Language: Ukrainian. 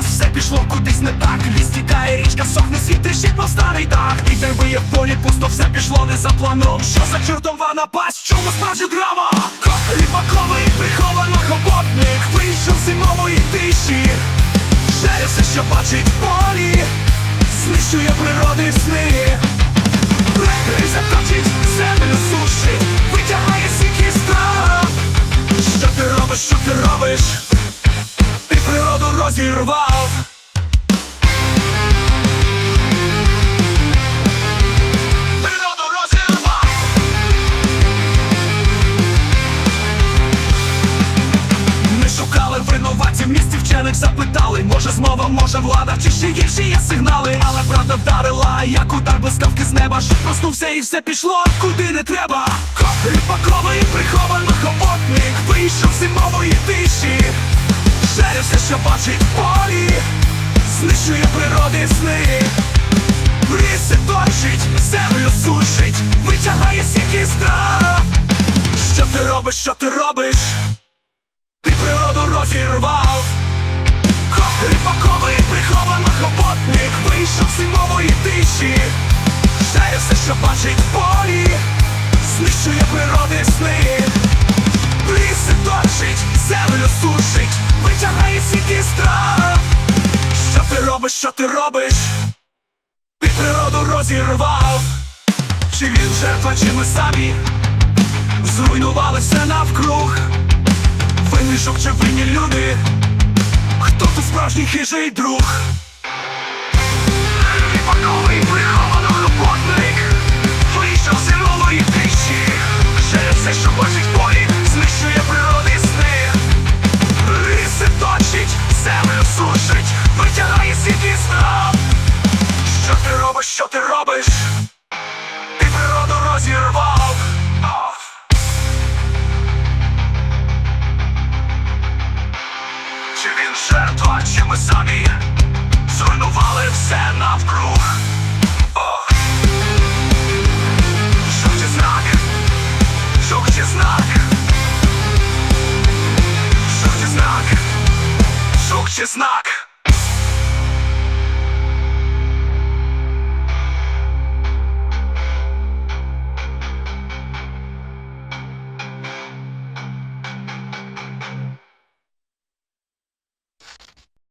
все пішло кудись не так. Ліс тікає, річка сохне, світ тріщить по старий дах. І виє в полі пусто, все пішло не за планом. Що за чортова напасть, чому справжня драма? Ріпаковий приховано хоботник. Вийшов з зимової тиші. Жере все, що бачить в полі Знищує природи сни природу Природу розірвав. Ми шукали винуватців місті вчених запитали. Може змова, може влада, чи ще гірші є сигнали? Але правда вдарила, як удар блискавки з неба. Що проснувся і все пішло, куди не треба. Ріпаковий приховано хоботник Вийшов зимової тиші Жере все, що бачить в полі. Знищує природи сни. Ліси точить, землю сушить Витягає сіки страх Що ти робиш, що ти робиш? Ти природу розірвав. Ріпаковий приховано хоботник Вийшов з зимової тиші. Шає все, що бачить в полі. Знищує природи сни Сіки страх. Що ти робиш, що ти робиш? Ти природу розірвав. Чи він жертва, чи ми самі? Зруйнували все навкруг. Винишок чи винні люди? Хто тут справжній хижий друг? Землю сушить. Витягає світлі знав Що ти робиш, що ти робиш? Ти природу розірвав. Чи він жертва, чи ми самі знак.